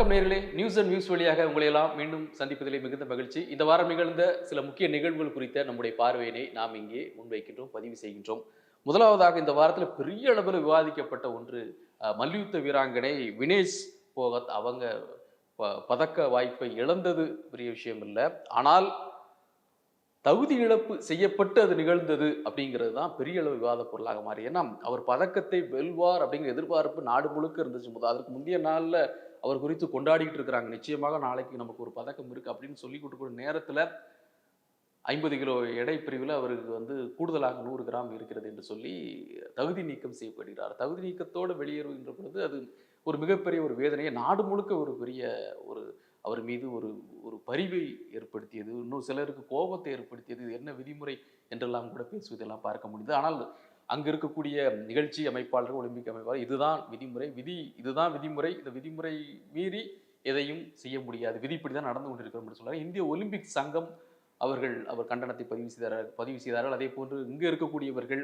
வணக்கம் நேர்களே. News and news வழியாக உங்களை எல்லாம் மீண்டும் சந்திப்பதிலே மிகுந்த மகிழ்ச்சி. இந்த வாரம் நிகழ்ந்த சில முக்கிய நிகழ்வுகள் குறித்த நம்முடைய பார்வையினை நாம் இங்கே முன்வைக்கின்றோம் பதிவு செய்கின்றோம். முதலாவதாக இந்த வாரத்தில் பெரிய அளவில் விவாதிக்கப்பட்ட ஒன்று மல்யுத்த வீராங்கனை வினேஷ் போகத் அவங்க ப- பதக்க வாய்ப்பை இழந்தது பெரிய விஷயம் இல்லை. ஆனால் தகுதி இழப்பு செய்யப்பட்டு அது நிகழ்ந்தது அப்படிங்கிறது தான் பெரிய அளவு விவாத பொருளாக மாறி. ஏன்னா அவர் பதக்கத்தை வெல்வார் அப்படிங்கிற எதிர்பார்ப்பு நாடு முழுக்க இருந்துச்சு. முதல் அதற்கு முந்தைய நாளில் அவர் குறித்து கொண்டாடிக்கிட்டு இருக்கிறாங்க. நிச்சயமாக நாளைக்கு நமக்கு ஒரு பதக்கம் இருக்கு அப்படின்னு சொல்லி கொடுக்கக்கூடிய நேரத்தில் ஐம்பது கிலோ எடை பிரிவில் அவருக்கு வந்து கூடுதலாக நூறு கிராம் இருக்கிறது என்று சொல்லி தகுதி நீக்கம் செய்யப்படுகிறார். தகுதி நீக்கத்தோடு வெளியேறுகின்ற பொழுது அது ஒரு மிகப்பெரிய ஒரு வேதனையை நாடு முழுக்க ஒரு பெரிய ஒரு அவர் மீது ஒரு ஒரு பரிவை ஏற்படுத்தியது. இன்னும் சிலருக்கு கோபத்தை ஏற்படுத்தியது. என்ன விதிமுறை என்றெல்லாம் கூட பேசுவதெல்லாம் பார்க்க முடியுது ஆனால் அங்க இருக்கக்கூடிய நிகழ்ச்சி அமைப்பாளர்கள் ஒலிம்பிக் அமைப்பாளர் இதுதான் விதிமுறை. விதி இதுதான் விதிமுறை. இந்த விதிமுறை மீறி எதையும் செய்ய முடியாது. விதி இப்படி தான் நடந்து கொண்டிருக்கிறோம் என்று இந்திய ஒலிம்பிக் சங்கம் அவர்கள் அவர் கண்டனத்தை பதிவு செய்தார்கள் பதிவு செய்தார்கள். அதே போன்று இங்கே இருக்கக்கூடியவர்கள்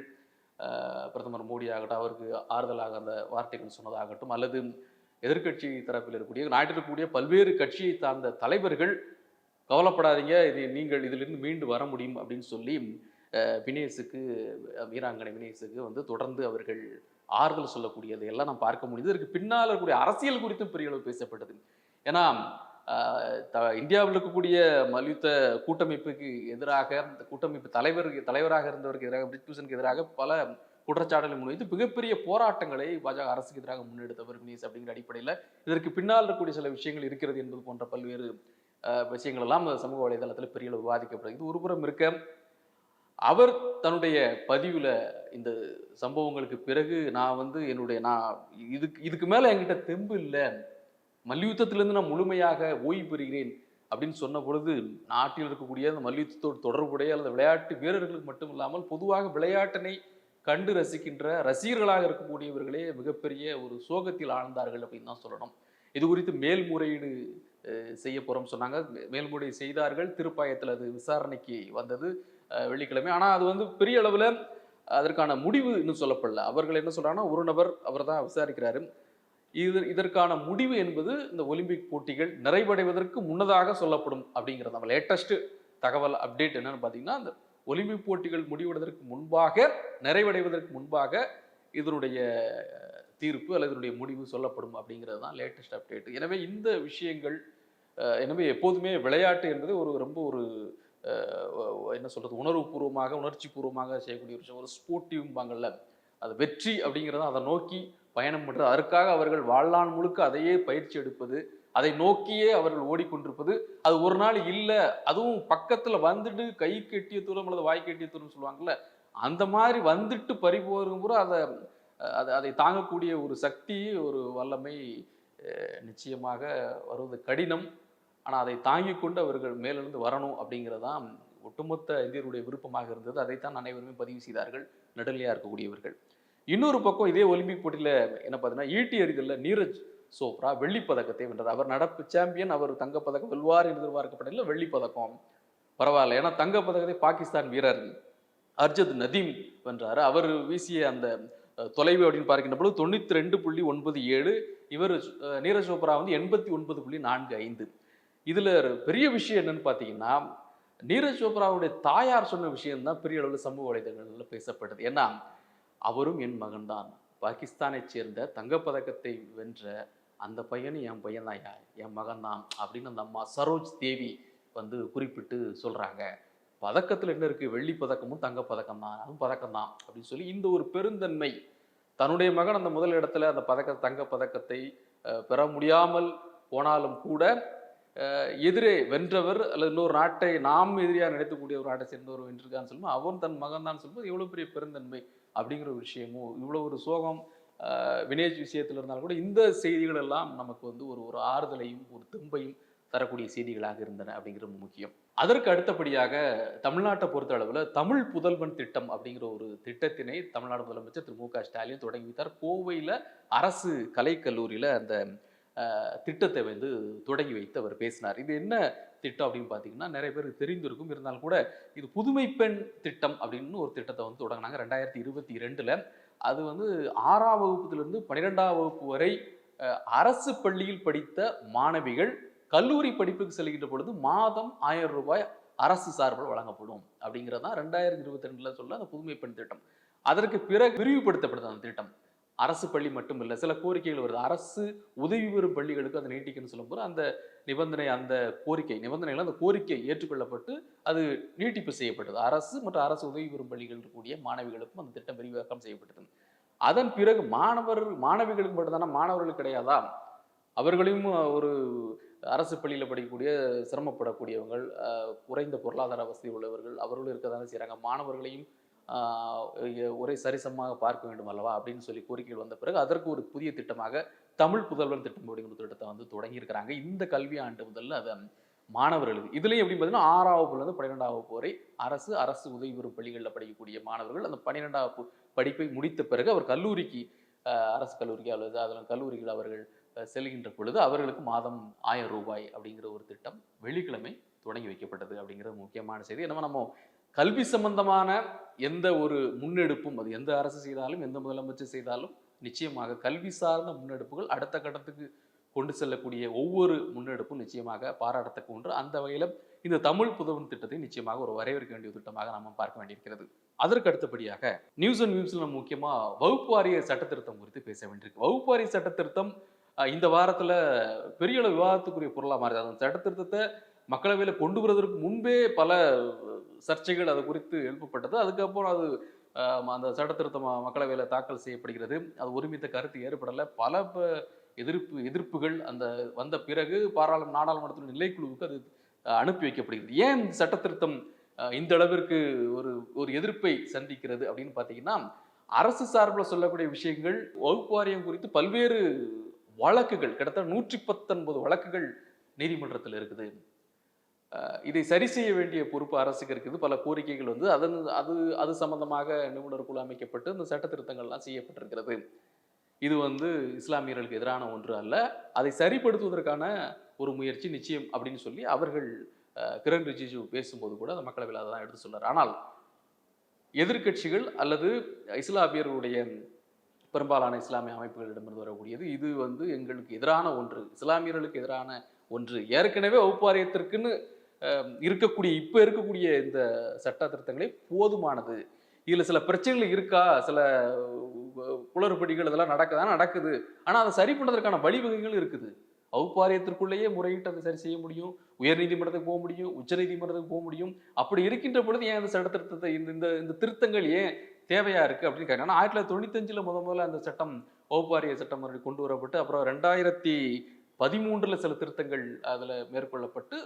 பிரதமர் மோடி ஆகட்டும் அவருக்கு ஆறுதலாக அந்த வார்த்தைகள் சொன்னதாகட்டும் அல்லது எதிர்க்கட்சி தரப்பில் இருக்கக்கூடிய நாட்டில் இருக்கக்கூடிய பல்வேறு கட்சியை சார்ந்த தலைவர்கள் கவலைப்படாதீங்க. இது நீங்கள் இதிலிருந்து மீண்டு வர முடியும் அப்படின்னு சொல்லி அஹ், வினேஷுக்கு வீராங்கனை வினேஷுக்கு வந்து தொடர்ந்து அவர்கள் ஆறுதல் சொல்லக்கூடியது எல்லாம் நாம் பார்க்க முடியுது. இதற்கு பின்னால் இருக்கக்கூடிய அரசியல் குறித்தும் பெரிய அளவு பேசப்பட்டது. ஏன்னா ஆஹ், இந்தியாவில் இருக்கக்கூடிய மல்யுத்த கூட்டமைப்புக்கு எதிராக இந்த கூட்டமைப்பு தலைவர் தலைவராக இருந்தவருக்கு எதிராக பிரிட்பூசனுக்கு எதிராக பல குற்றச்சாட்டுகளை முன்வைத்து மிகப்பெரிய போராட்டங்களை பாஜக அரசுக்கு எதிராக முன்னெடுத்தவர் வினேஷ் அப்படிங்கிற அடிப்படையில் இதற்கு பின்னால் இருக்கக்கூடிய சில விஷயங்கள் இருக்கிறது என்பது போன்ற பல்வேறு அஹ், விஷயங்கள் எல்லாம் சமூக வலைதளத்தில் பெரிய அளவு விவாதிக்கப்படுது. இது ஒருபுறம் இருக்க அவர் தன்னுடைய பதிவில் இந்த சம்பவங்களுக்கு பிறகு நான் வந்து என்னுடைய நான் இதுக்கு இதுக்கு மேலே என்கிட்ட தெம்பு இல்லை. மல்யுத்தத்திலேருந்து நான் முழுமையாக ஓய்வு பெறுகிறேன் அப்படின்னு சொன்ன பொழுது நாட்டில் இருக்கக்கூடிய அந்த மல்யுத்தத்தோடு தொடர்புடைய அல்லது விளையாட்டு வீரர்களுக்கு மட்டும் இல்லாமல் பொதுவாக விளையாட்டினை கண்டு ரசிக்கின்ற ரசிகர்களாக இருக்கக்கூடியவர்களே மிகப்பெரிய ஒரு சோகத்தில் ஆழ்ந்தார்கள் அப்படின்னு தான் சொல்லணும். இது குறித்து மேல்முறையீடு செய்ய போகிறோம் சொன்னாங்க. மேல்முறை செய்தார்கள். திருப்பாயத்தில் அது விசாரணைக்கு வந்தது. வெள்ளிக்கிழமை. ஆனால் அது வந்து பெரிய அளவில் அதற்கான முடிவு இன்னும் சொல்லப்படல. அவர்கள் என்ன சொல்கிறாங்கன்னா ஒரு நபர் அவர் தான் விசாரிக்கிறாரு. இது இதற்கான முடிவு என்பது இந்த ஒலிம்பிக் போட்டிகள் நிறைவடைவதற்கு முன்னதாக சொல்லப்படும் அப்படிங்கிறது. நம்ம லேட்டஸ்ட் தகவல் அப்டேட் என்னன்னு பார்த்தீங்கன்னா இந்த ஒலிம்பிக் போட்டிகள் முடிவடைவதற்கு முன்பாக நிறைவடைவதற்கு முன்பாக இதனுடைய தீர்ப்பு அல்லது இதனுடைய முடிவு சொல்லப்படும் அப்படிங்கிறது தான் லேட்டஸ்ட் அப்டேட் எனவே இந்த விஷயங்கள் எனவே எப்போதுமே விளையாட்டு என்பது ஒரு ரொம்ப ஒரு என்ன என்ன உணர்வு உணர்வுபூர்வமாக உணர்ச்சி பூர்வமாக செய்யக்கூடிய ஒரு விஷயம் ஒரு ஸ்போர்ட்டிவ்பாங்கல்ல அது வெற்றி அப்படிங்கிறத அதை நோக்கி பயணம் பண்ணுறது அதற்காக அவர்கள் வாழ்நாள் முழுக்க அதையே பயிற்சி எடுப்பது அதை நோக்கியே அவர்கள் ஓடிக்கொண்டிருப்பது அது ஒரு நாள் இல்லை அதுவும் பக்கத்தில் வந்துட்டு கை கெட்டிய தூரம் அல்லது வாய் கெட்டிய தூரம் சொல்லுவாங்கல்ல அந்த மாதிரி வந்துட்டு பறிபோகும் கூட அதை அதை அதை தாங்கக்கூடிய ஒரு சக்தி ஒரு வல்லமை நிச்சயமாக வருவது கடினம். ஆனால் அதை தாங்கி கொண்டு அவர்கள் மேலிருந்து வரணும் அப்படிங்கிறதான் ஒட்டுமொத்த இந்தியருடைய விருப்பமாக இருந்தது. அதைத்தான் அனைவருமே பதிவு செய்தார்கள். நடுநிலையாக இருக்கக்கூடியவர்கள். இன்னொரு பக்கம் இதே ஒலிம்பிக் போட்டியில் என்ன பார்த்தீங்கன்னா ஈட்டி எறிதலில் நீரஜ் சோப்ரா வெள்ளிப் பதக்கத்தை வென்றார் அவர் நடப்பு சாம்பியன் அவர் தங்கப்பதக்கம் வெல்வார் என்று எதிர்பார்க்கப்படல வெள்ளிப்பதக்கம். பரவாயில்ல. ஏன்னா தங்கப்பதக்கத்தை பாகிஸ்தான் வீரர் அர்ஜத் நதீம் வென்றார். அவர் வீசிய அந்த தொலைவு அப்படின்னு பார்க்கின்ற பொழுது தொண்ணூத்தி ரெண்டு புள்ளி ஒன்பது ஏழு. இவர் நீரஜ் சோப்ரா வந்து எண்பத்தி ஒன்பது புள்ளி நான்கு ஐந்து. இதில் ஒரு பெரிய விஷயம் என்னன்னு பார்த்தீங்கன்னா நீரஜ் சோப்ராவுடைய தாயார் சொன்ன விஷயம்தான் பெரிய அளவில் சமூக வலைதளங்களில் பேசப்பட்டது. ஏன்னா அவரும் என் மகன்தான். பாகிஸ்தானைச் சேர்ந்த தங்கப்பதக்கத்தை வென்ற அந்த பையனும் என் பையன் தான் என் மகன் தான் அப்படின்னு அந்த அம்மா சரோஜ் தேவி வந்து குறிப்பிட்டு சொல்கிறாங்க பதக்கத்தில் என்ன இருக்குது வெள்ளி பதக்கமும் தங்க பதக்கம் தான் அதுவும் பதக்கம் தான் அப்படின்னு சொல்லி இந்த ஒரு பெருந்தன்மை தன்னுடைய மகன் அந்த முதல் இடத்துல அந்த பதக்க தங்க பதக்கத்தை பெற முடியாமல் போனாலும் கூட எதிரே வென்றவர் அல்லது இன்னொரு நாட்டை நாம் எதிரியாக நடத்தக்கூடிய ஒரு நாட்டை சேர்ந்தவர் வென்றிருக்கான்னு சொல்லும்போது அவன் தன் மகன் தான் சொல்லும்போது எவ்வளோ பெரிய பெருந்தன்மை அப்படிங்கிற ஒரு விஷயமும் இவ்வளோ ஒரு சோகம் வினேஜ் விஷயத்தில் இருந்தாலும் கூட இந்த செய்திகள் எல்லாம் நமக்கு வந்து ஒரு ஒரு ஆறுதலையும் ஒரு தெம்பையும் தரக்கூடிய செய்திகளாக இருந்தன அப்படிங்கிறது முக்கியம். அதற்கு அடுத்தபடியாக தமிழ்நாட்டை பொறுத்த அளவில் தமிழ் புதல்வன் திட்டம் அப்படிங்கிற ஒரு திட்டத்தினை தமிழ்நாடு முதலமைச்சர் திரு மு க ஸ்டாலின் தொடங்கி வைத்தார். கோவையில் அரசு கலைக்கல்லூரியில் அந்த திட்டத்தை வந்து தொடங்கி வைத்து அவர் பேசினார். இது என்ன திட்டம் அப்படின்னு பார்த்தீங்கன்னா நிறைய பேருக்கு தெரிந்திருக்கும். இருந்தாலும் கூட இது புதுமை பெண் திட்டம் அப்படின்னு ஒரு திட்டத்தை வந்து தொடங்கினாங்க ரெண்டாயிரத்தி இருபத்தி ரெண்டில் அது வந்து ஆறாம் வகுப்புலேருந்து பன்னிரெண்டாம் வகுப்பு வரை அரசு பள்ளியில் படித்த மாணவிகள் கல்லூரி படிப்புக்கு செல்கின்ற பொழுது மாதம் ஆயிரம் ரூபாய் அரசு சார்பில் வழங்கப்படும் அப்படிங்கிறது தான் ரெண்டாயிரத்தி இருபத்தி ரெண்டில் சொல்ல அந்த புதுமை பெண் திட்டம். அதற்கு பிறகு விரிவுபடுத்தப்படுது அந்த திட்டம். அரசு பள்ளி மட்டும் இல்லை சில கோரிக்கைகள் வருது. அரசு உதவி பெறும் பள்ளிகளுக்கு அதை நீட்டிக்கணும்னு சொல்லும்போது அந்த நிபந்தனை அந்த கோரிக்கை நிபந்தனைகள் அந்த கோரிக்கை ஏற்றுக்கொள்ளப்பட்டு அது நீட்டிப்பு செய்யப்பட்டது. அரசு மற்றும் அரசு உதவி பெறும் பள்ளிகள் இருக்கக்கூடிய மாணவிகளுக்கும் அந்த திட்டம் விரிவாக்கம் செய்யப்பட்டது. அதன் பிறகு மாணவர் மாணவிகளுக்கு மட்டும்தானே? மாணவர்களுக்கு கிடையாதா? அவர்களையும் ஒரு அரசு பள்ளியில் படிக்கக்கூடிய சிரமப்படக்கூடியவங்கள் அஹ், குறைந்த பொருளாதார வசதி உள்ளவர்கள் அவர்களும் இருக்க தானே செய்கிறாங்க மாணவர்களையும் ஒரே சரிசமமாக பார்க்க வேண்டும் அல்லவா அப்படின்னு சொல்லி கோரிக்கைகள் வந்த பிறகு அதற்கு ஒரு புதிய திட்டமாக தமிழ் புதல்வர் திட்டம் அப்படிங்கிற திட்டத்தை வந்து தொடங்கியிருக்கிறாங்க. இந்த கல்வி ஆண்டு முதல்ல அதை மாணவர்களுக்கு இதுலேயும் எப்படி பார்த்தீங்கன்னா ஆறாம் வகுப்புலேருந்து பன்னிரெண்டாம் வகுப்பு வரை அரசு அரசு உதவி பெறும் பள்ளிகளில் படிக்கக்கூடிய மாணவர்கள் அந்த பன்னிரெண்டாம் வகுப்பு படிப்பை முடித்த பிறகு அவர் கல்லூரிக்கு அரசு கல்லூரிக்கு அல்லது அதில் கல்லூரிகள் அவர்கள் செல்கின்ற பொழுது அவர்களுக்கு மாதம் ஆயிரம் ரூபாய் அப்படிங்கிற ஒரு திட்டம் வெள்ளிக்கிழமை தொடங்கி வைக்கப்பட்டது அப்படிங்கிறது முக்கியமான செய்தி. என்னமோ நம்ம கல்வி சம்பந்தமான எந்த ஒரு முன்னெடுப்பும் அது எந்த அரசு செய்தாலும் எந்த முதலமைச்சர் செய்தாலும் நிச்சயமாக கல்வி சார்ந்த முன்னெடுப்புகள் அடுத்த கட்டத்துக்கு கொண்டு செல்லக்கூடிய ஒவ்வொரு முன்னெடுப்பும் நிச்சயமாக பாராட்டத்தக்க ஒன்று. அந்த வகையில் இந்த தமிழ் புதவன் திட்டத்தை நிச்சயமாக ஒரு வரவேற்க வேண்டிய திட்டமாக நம்ம பார்க்க வேண்டியிருக்கிறது. அதற்கு அடுத்தபடியாக நியூஸ் அண்ட் நியூஸ்ல நம்ம முக்கியமா வகுப்பு வாரிய சட்டத்திருத்தம் குறித்து பேச வேண்டியிருக்கு. வகுப்பு வாரிய சட்டத்திருத்தம் இந்த வாரத்தில் பெரிய அளவு விவாதத்துக்குரிய பொருளாக மாறுது அந்த சட்டத்திருத்தத்தை மக்களவையில் கொண்டு வருவதற்கு முன்பே பல சர்ச்சைகள் அது குறித்து எழுப்பப்பட்டது. அதுக்கப்புறம் அது அந்த சட்ட திருத்தம் மக்களவையில் தாக்கல் செய்யப்படுகிறது. அது ஒருமித்த கருத்து ஏற்படலை. பல எதிர்ப்பு எதிர்ப்புகள் அந்த வந்த பிறகு பாராளுமன்ற நாடாளுமன்றத்தின் நிலைக்குழுவுக்கு அது அனுப்பி வைக்கப்படுகிறது. ஏன் சட்ட திருத்தம் இந்த அளவிற்கு ஒரு ஒரு எதிர்ப்பை சந்திக்கிறது அப்படின்னு பார்த்தீங்கன்னா அரசு சார்பில் சொல்லக்கூடிய விஷயங்கள் வகுப்பு வாரியம் குறித்து பல்வேறு வழக்குகள் கிட்டத்தட்ட நூற்றி பத்தொன்பது வழக்குகள் நீதிமன்றத்தில் இருக்குது. இதை சரி செய்ய வேண்டிய பொறுப்பு அரசுக்கு இருக்குது. பல கோரிக்கைகள் வந்து அதன் அது அது சம்பந்தமாக நிபுணர் குழு அமைக்கப்பட்டு இந்த சட்ட திருத்தங்கள்லாம் செய்யப்பட்டிருக்கிறது. இது வந்து இஸ்லாமியர்களுக்கு எதிரான ஒன்று அல்ல. அதை சரிப்படுத்துவதற்கான ஒரு முயற்சி நிச்சயம் அப்படின்னு சொல்லி அவர்கள் கிரண் ரிஜிஜு பேசும்போது கூட அந்த மக்களவையில் அதை தான் எடுத்து சொன்னார். ஆனால் எதிர்க்கட்சிகள் அல்லது இஸ்லாமியர்களுடைய பெரும்பாலான இஸ்லாமிய அமைப்புகளிடமிருந்து வரக்கூடியது இது வந்து எங்களுக்கு எதிரான ஒன்று. இஸ்லாமியர்களுக்கு எதிரான ஒன்று. ஏற்கனவே வகுப்பாரியத்திற்குன்னு இருக்கக்கூடிய இப்போ இருக்கக்கூடிய இந்த சட்ட திருத்தங்களே போதுமானது. இதில் சில பிரச்சனைகள் இருக்கா? சில குளறுபடிகள் இதெல்லாம் நடக்குதா? நடக்குது. ஆனால் அதை சரி பண்ணுறதுக்கான வழிவகைகள் இருக்குது. அவுப்பாரியத்திற்குள்ளேயே முறையிட்டு அதை சரி செய்ய முடியும். உயர்நீதிமன்றத்துக்கு போக முடியும். உச்சநீதிமன்றத்துக்கு போக முடியும். அப்படி இருக்கின்ற பொழுது ஏன் அந்த சட்ட திருத்தத்தை இந்த இந்த இந்த திருத்தங்கள் ஏன் தேவையா இருக்கு அப்படின்னு கேட்டாங்க ஆயிரத்தி தொள்ளாயிரத்தி தொண்ணூத்தஞ்சுல முத முதல்ல அந்த சட்டம் வகுப்பாரிய சட்டம் மறுபடியும் கொண்டு வரப்பட்டு அப்புறம் ரெண்டாயிரத்தி பதிமூன்றில் சில திருத்தங்கள் அதில் மேற்கொள்ளப்பட்டு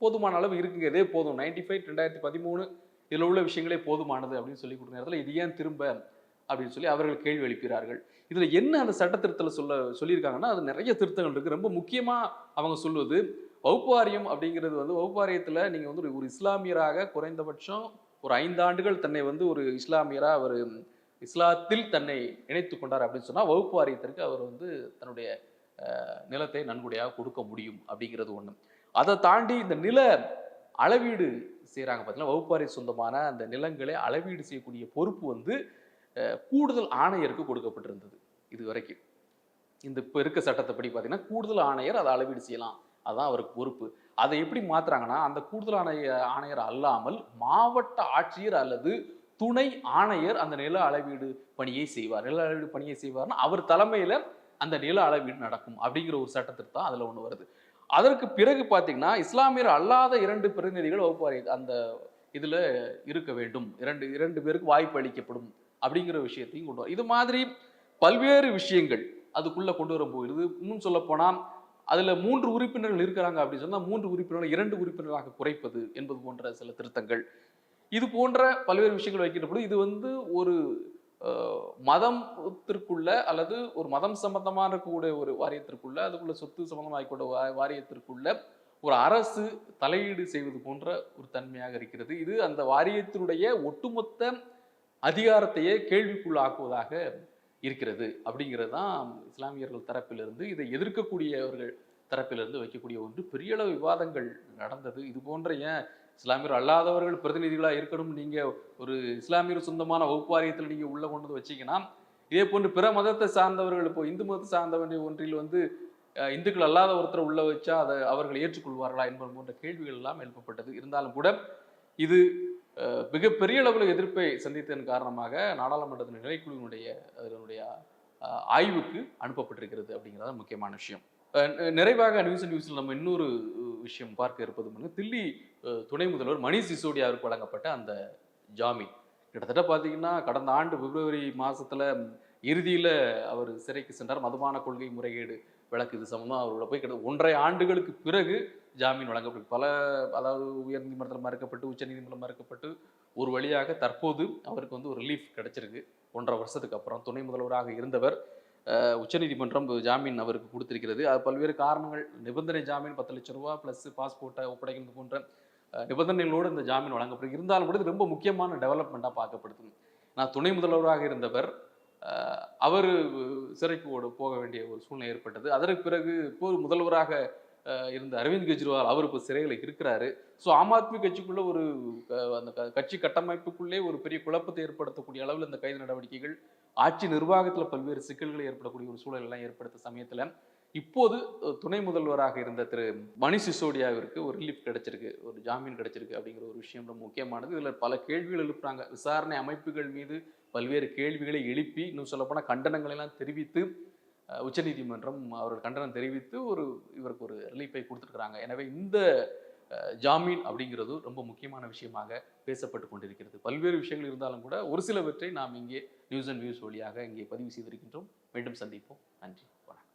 போதுமான அளவு இருக்குங்க இதே போதும். நைன்டி ஃபைவ் ரெண்டாயிரத்தி பதிமூணு இதில் உள்ள விஷயங்களே போதுமானது அப்படின்னு சொல்லி கொடுத்த நேரத்தில் இது ஏன் திரும்ப? அப்படின்னு சொல்லி அவர்கள் கேள்வி எழுப்பிறார்கள் இதில் என்ன அந்த சட்ட திருத்தத்தில் சொல்ல சொல்லியிருக்காங்கன்னா அது நிறைய திருத்தங்கள் இருக்குது ரொம்ப முக்கியமாக அவங்க சொல்லுவது வகுப்பு வாரியம் அப்படிங்கிறது வந்து வகுப்பு நீங்கள் வந்து ஒரு- இஸ்லாமியராக குறைந்தபட்சம் ஒரு ஐந்தாண்டுகள் தன்னை வந்து ஒரு இஸ்லாமியராக அவர் இஸ்லாத்தில் தன்னை இணைத்து கொண்டார் அப்படின்னு சொன்னால் வகுப்பு வாரியத்திற்கு அவர் வந்து தன்னுடைய நிலத்தை நன்கொடையாக கொடுக்க முடியும் அப்படிங்கிறது ஒன்று அதை தாண்டி இந்த நில அளவீடு செய்கிறாங்க பார்த்தீங்கன்னா வகுப்பறை சொந்தமான அந்த நிலங்களை அளவீடு செய்யக்கூடிய பொறுப்பு வந்து கூடுதல் ஆணையருக்கு கொடுக்கப்பட்டிருந்தது இது வரைக்கும் இந்த இப்போ இருக்க சட்டத்தைப்படி பார்த்தீங்கன்னா கூடுதல் ஆணையர் அதை அளவீடு செய்யலாம். அதான் அவருக்கு பொறுப்பு. அதை எப்படி மாத்துறாங்கன்னா அந்த கூடுதல் ஆணைய ஆணையர் அல்லாமல் மாவட்ட ஆட்சியர் அல்லது துணை ஆணையர் அந்த நில அளவீடு பணியை செய்வார். நில அளவீடு பணியை செய்வார்னா அவர் தலைமையில் அந்த நில அளவீடு நடக்கும் அப்படிங்கிற ஒரு சட்டத்திற்கு தான் அதில் ஒன்று வருது. அதற்கு பிறகு பார்த்தீங்கன்னா இஸ்லாமியர் அல்லாத இரண்டு பிரதிநிதிகள் வகுப்பாரி. அந்த இதில் இருக்க வேண்டும். இரண்டு இரண்டு பேருக்கு வாய்ப்பு அளிக்கப்படும் அப்படிங்கிற விஷயத்தையும் கொண்டு வரும் இது மாதிரி பல்வேறு விஷயங்கள் அதுக்குள்ளே கொண்டு வரும்போது இன்னும் சொல்லப்போனால் அதில் மூன்று உறுப்பினர்கள் இருக்கிறாங்க அப்படின்னு சொன்னால் மூன்று உறுப்பினர்கள் இரண்டு உறுப்பினராக குறைப்பது என்பது போன்ற சில திருத்தங்கள். இது போன்ற பல்வேறு விஷயங்கள் வைக்கின்ற பொழுது இது வந்து ஒரு மதத்திற்குள்ள அல்லது ஒரு மதம் சம்பந்தமான இருக்கக்கூடிய ஒரு வாரியத்திற்குள்ள அதுக்குள்ள சொத்து சம்பந்தமாக வாரியத்திற்குள்ள ஒரு அரசு தலையீடு செய்வது போன்ற ஒரு தன்மையாக இருக்கிறது. இது அந்த வாரியத்தினுடைய ஒட்டுமொத்த அதிகாரத்தையே கேள்விக்குள்ளாக்குவதாக இருக்கிறது. அப்படிங்கிறது தான் இஸ்லாமியர்கள் தரப்பிலிருந்து இதை எதிர்க்கக்கூடியவர்கள் தரப்பிலிருந்து வைக்கக்கூடிய ஒன்று. பெரிய அளவு விவாதங்கள் நடந்தது. இது போன்ற ஏன் இஸ்லாமியர் அல்லாதவர்கள் பிரதிநிதிகளாக இருக்கணும் நீங்க ஒரு இஸ்லாமியர் சொந்தமான வகுப்பு வாரியத்தில் நீங்க உள்ள கொண்டு வந்து வச்சீங்கன்னா இதே போன்று பிற மதத்தை சார்ந்தவர்கள் இப்போ இந்து மதத்தை சார்ந்தவன் ஒன்றில் வந்து இந்துக்கள் அல்லாத ஒருத்தரை உள்ள வச்சா அதை அவர்கள் ஏற்றுக்கொள்வார்களா என்பது போன்ற கேள்விகள் எல்லாம் எழுப்பப்பட்டது. இருந்தாலும் கூட இது அஹ், மிகப்பெரிய அளவில் எதிர்ப்பை சந்தித்ததன் காரணமாக நாடாளுமன்றத்தின் நிலைக்குழுவினுடைய அதனுடைய ஆய்வுக்கு அனுப்பப்பட்டிருக்கிறது அப்படிங்கிறது முக்கியமான விஷயம். நிறைவாக நியூஸ் நியூஸில் நம்ம இன்னொரு விஷயம் பார்க்க இருப்பது வந்து தில்லி துணை முதல்வர் மணிஷ் சிசோடியாவிற்கு வழங்கப்பட்ட அந்த ஜாமீன். கிட்டத்தட்ட பார்த்தீங்கன்னா கடந்த ஆண்டு பிப்ரவரி மாதத்தில் இறுதியில் அவர் சிறைக்கு சென்றார். மதுபான கொள்கை முறைகேடு வழக்கு இது சம்பந்தம் அவரோட போய் கிட்ட ஒன்றரை ஆண்டுகளுக்கு பிறகு ஜாமீன் வழங்கப்பட்டு பல அதாவது உயர்நீதிமன்றத்தில் மறுக்கப்பட்டு உச்சநீதிமன்றம் மறுக்கப்பட்டு ஒரு வழியாக தற்போது அவருக்கு வந்து ஒரு ரிலீஃப் கிடைச்சிருக்கு. ஒன்றரை வருஷத்துக்கு அப்புறம் துணை முதல்வராக இருந்தவர் உச்சநீதிமன்றம் ஜாமீன் அவருக்கு கொடுத்திருக்கிறது. அது பல்வேறு காரணங்கள். நிபந்தனை ஜாமீன் பத்து லட்சம் ரூபா ப்ளஸ் பாஸ்போர்ட்டை ஒப்படைக்கிறது போன்ற நிபந்தனைகளோடு இந்த ஜாமீன் வழங்கப்படுது இருந்தாலும் கூட இது ரொம்ப முக்கியமான டெவலப்மெண்ட்டாக பார்க்கப்படுது நான் துணை முதல்வராக இருந்தவர் அவர் சிறைக்கு போக வேண்டிய ஒரு சூழ்நிலை ஏற்பட்டது. அதற்கு பிறகு இப்போ முதல்வராக இருந்த அரவிந்த் கெஜ்ரிவால் அவர் இப்போ சிறையில் இருக்கிறாரு. ஸோ ஆம் ஆத்மி கட்சிக்குள்ள ஒரு அந்த க- கட்சி கட்டமைப்புக்குள்ளே ஒரு பெரிய குழப்பத்தை ஏற்படுத்தக்கூடிய அளவில் இந்த கைது நடவடிக்கைகள் ஆட்சி நிர்வாகத்தில் பல்வேறு சிக்கல்களை ஏற்படக்கூடிய ஒரு சூழலெல்லாம் ஏற்படுத்த சமயத்தில் இப்போது துணை முதல்வராக இருந்த திரு மணி சிசோடியாவிற்கு ஒரு ரிலீஃப் கிடைச்சிருக்கு. ஒரு ஜாமீன் கிடைச்சிருக்கு அப்படிங்கிற ஒரு விஷயம் ரொம்ப முக்கியமானது. இதில் பல கேள்விகள் எழுப்புறாங்க. விசாரணை அமைப்புகள் மீது பல்வேறு கேள்விகளை எழுப்பி இன்னும் சொல்லப்போனால் கண்டனங்களை எல்லாம் தெரிவித்து உச்சநீதிமன்றம் அவர்கள் கண்டனம் தெரிவித்து ஒரு இவருக்கு ஒரு ரிலீஃபை கொடுத்துருக்குறாங்க. எனவே இந்த ஜாமீன் அப்படிங்கிறது ரொம்ப முக்கியமான விஷயமாக பேசப்பட்டு கொண்டிருக்கிறது. பல்வேறு விஷயங்கள் இருந்தாலும் கூட ஒரு சிலவற்றை நாம் இங்கே நியூஸ் அண்ட் வியூஸ் வழியாக இங்கே பதிவு செய்திருக்கின்றோம். மீண்டும் சந்திப்போம். நன்றி. வணக்கம்.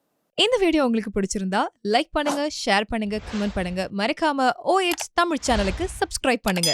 இந்த வீடியோ உங்களுக்கு பிடிச்சிருந்தா லைக் பண்ணுங்க ஷேர் பண்ணுங்க கமெண்ட் பண்ணுங்க. மறக்காம ஓஎச் தமிழ் சேனலுக்கு சப்ஸ்கிரைப் பண்ணுங்க.